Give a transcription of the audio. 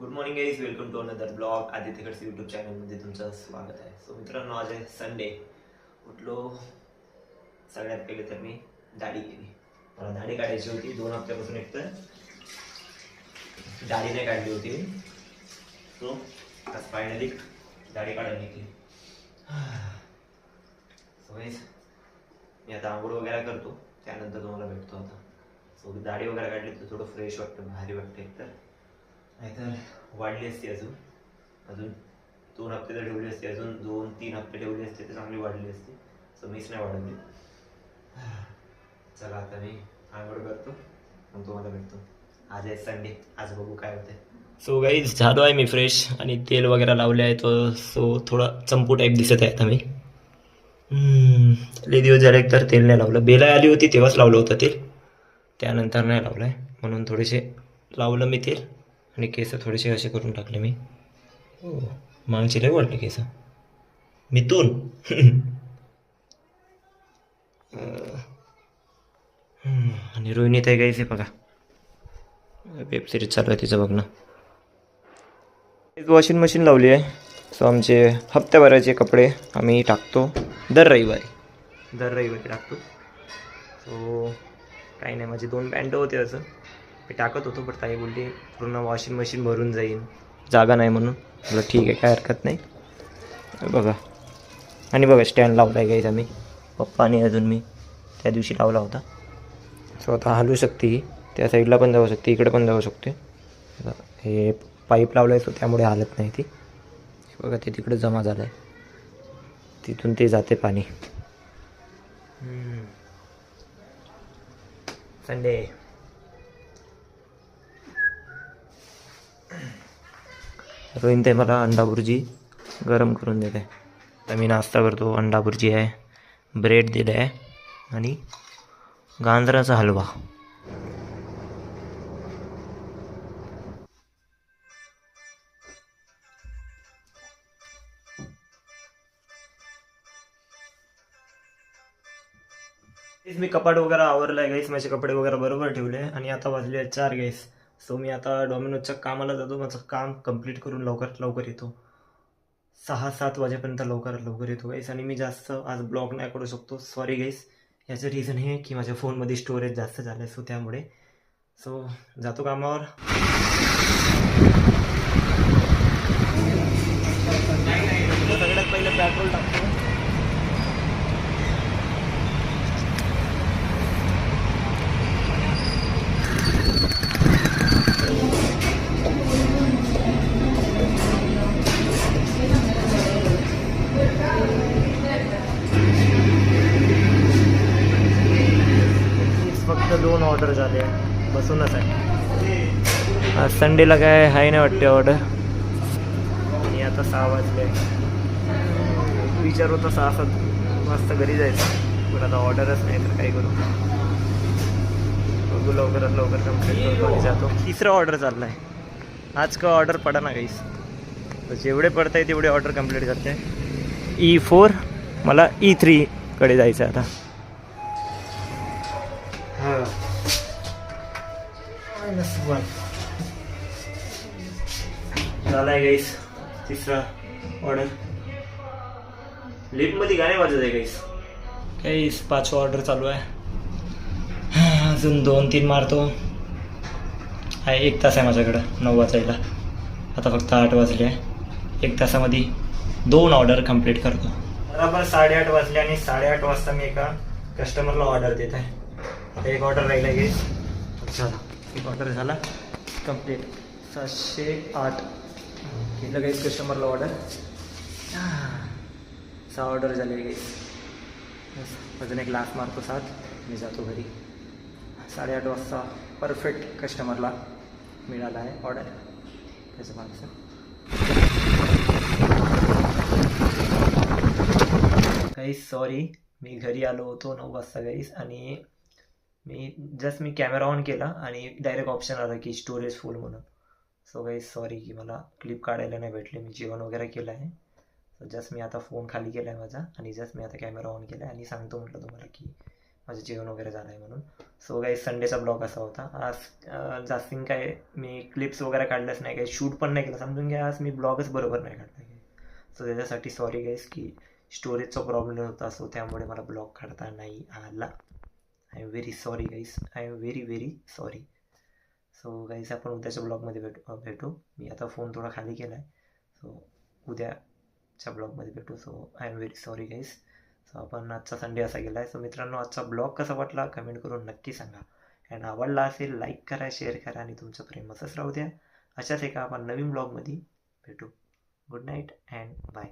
Good morning guys welcome to another blog आदित्यकडचं YouTube चॅनलमध्ये तुमचं स्वागत आहे. सो मित्रांनो आज आहे संडे उठलो. सगळ्यात पहिले तर मी दाढी केली. मला दाढी काढायची होती. दोन हप्त्यापासून एक तर दाढी नाही काढली होती. सो आज फायनली दाढी काढायला निघली सो गाईज मी आता आंघोळ वगैरे करतो. त्यानंतर तुम्हाला भेटतो आता. सो दाढी वगैरे काढली तर थोडं फ्रेश वाटतं भारी वाटतं एकतर. नाहीतर वाढली असती अजून. अजून दोन हप्ते तर ठेवली असते अजून दोन तीन हप्ते ठेवले असते तर चांगली वाढली असती. सो मीच नाही वाढवली चला आता मी आंघोळ करतो. मग तुम्हाला भेटतो. आज आहे संडे आज बघू काय होते सो गाईज झालो आहे मी फ्रेश आणि तेल वगैरे लावले आहे तो सो थोडा चंपू टाईप दिसत आहे आता मी. लई दिवस झाले तर तेल नाही लावलं. बेला आली होती तेव्हाच लावलं होतं तेल. त्यानंतर नाही लावलं आहे म्हणून थोडेसे लावलं मी तेल. आणि केस थोडेसे असे करून टाकले मी. हो मागचे लय वाटले केस. मिथून आणि रोहिणी ताई गायचे बघा. वेब सिरीज चालू आहे तिचं बघणं. वॉशिंग मशीन लावली आहे. सो आमचे हप्त्याभराचे कपडे आम्ही टाकतो दर रविवारी. दर रविवारी टाकतो. सो काही नाही माझे दोन पॅन्ट होते असं. मी टाकत होतो पण ताई बोलली पूर्ण वॉशिंग मशीन भरून जाईल जागा नाही म्हणून. म्हटलं ठीक आहे काय हरकत नाही. बघा. आणि बघा स्टँड लावला आहे गाईज आम्ही. पप्पा आणि अजून मी त्या दिवशी लावला होता. सो आता हलू शकते त्या साईडला पण जाऊ शकते इकडे पण जाऊ शकते. हे पाईप लावलं आहे सो त्यामुळे हालत नाही ती. बघा ते तिकडे जमा झालं आहे तिथून ते जाते पाणी. संडे रोहित ते मला अंडा भुर्जी गरम करून देते. तर मी नाश्ता करतो. अंडा भुर्जी आहे. ब्रेड दिलं आहे. आणि गांजराचा हलवा. मी कपाट वगैरे आवरलं आहे गाईस माझे कपडे वगैरे बरोबर ठेवले. आणि आता वाजले चार गाईस सो मी आता डॉमिनोजच्या कामाला जातो. माझं काम कंप्लीट करून लवकरात लवकर येतो. सहा सात वाजेपर्यंत लवकरात लवकर येतो गाईस आणि मी जास्त आज ब्लॉग नाही करू शकतो. सॉरी गाईस याचं रिझन हे की माझ्या फोनमध्ये स्टोरेज जास्त झालं आहे सो त्यामुळे. सो जातो कामावर. सगळ्यात पहिलं पेट्रोल टाकतो. ऑर्डर झाले बसूनच आहे. आज संडेला काय आहे नाही वाटते ऑर्डर आणि आता सहा वाजले. विचार होता सहा सात वाजता घरी जायचं. पण आता ऑर्डरच नाही तर काही करू. बघू लवकरात लवकर कंप्लीट करतो आणि जातो. तिसरा ऑर्डर चालला आहे आज का ऑर्डर पडा ना काहीच तर जेवढे पडत आहे तेवढे ऑर्डर कंप्लीट करते. E ई फोर मला e ई थ्रीकडे जायचं आहे आता. मायनस वन झालाय गाईस तिसरा ऑर्डर लिफ्टमध्ये गाणे वाजत आहे गाईस गाईस पाचवा ऑर्डर चालू आहे. अजून दोन तीन मारतो. आहे एक तास आहे माझ्याकडं नऊ वाजायला. आता फक्त आठ वाजले आहे. एक तासामध्ये दोन ऑर्डर कंप्लीट करतो. बरोबर साडेआठ वाजले आणि साडेआठ वाजता मी एका कस्टमरला ऑर्डर देत आहे. आता एक ऑर्डर राहिला गे चला. एक ऑर्डर झाला. कंप्लीट सातशे आठ. केलं गाईस कस्टमरला ऑर्डर सहा ऑर्डर झाले गाईस अजून एक लास्ट मारतो सात. मी जातो घरी. साडेआठ वाजता परफेक्ट कस्टमरला मिळाला आहे ऑर्डर त्याचं माणसं. गाईस सॉरी मी घरी आलो होतो नऊ वाजता गाईस आणि मी जस्ट मी कॅमेरा ऑन केला आणि डायरेक्ट ऑप्शन आला की स्टोरेज फुल म्हणून. सो गाईस सॉरी की मला क्लिप काढायला नाही भेटले. मी जेवण वगैरे केलं आहे. सो जस्ट मी आता फोन खाली केला आहे माझा आणि जस्ट मी आता कॅमेरा ऑन केला आहे आणि सांगतो म्हटलं तुम्हाला की माझं जेवण वगैरे झालं आहे म्हणून. सो काही संडेचा ब्लॉग असा होता. आज अं, जास्तीन काय मी क्लिप्स वगैरे काढलंच नाही काही शूट पण नाही केलं. समजून घ्या आज मी ब्लॉगच बरोबर नाही काढला सो त्याच्यासाठी सॉरी गाईस की स्टोरेजचा प्रॉब्लेम होता सो त्यामुळे मला ब्लॉग काढता नाही आला. I am very sorry guys I am very very sorry so guys आपण उद्याच्या ब्लॉगमध्ये भेटू भेटू. मी आता फोन थोडा खाली केला आहे सो उद्याच्या ब्लॉगमध्ये भेटू. So I am very sorry guys so आपण आजचा संडे असा गेला आहे सो मित्रांनो आजचा ब्लॉग कसा वाटला? कमेंट करून नक्की सांगा. अँड आवडला असेल लाईक करा शेअर करा आणि तुमचं प्रेम असंच राहू द्या. अशाच एका आपण नवीन ब्लॉगमध्ये भेटू. Good night and bye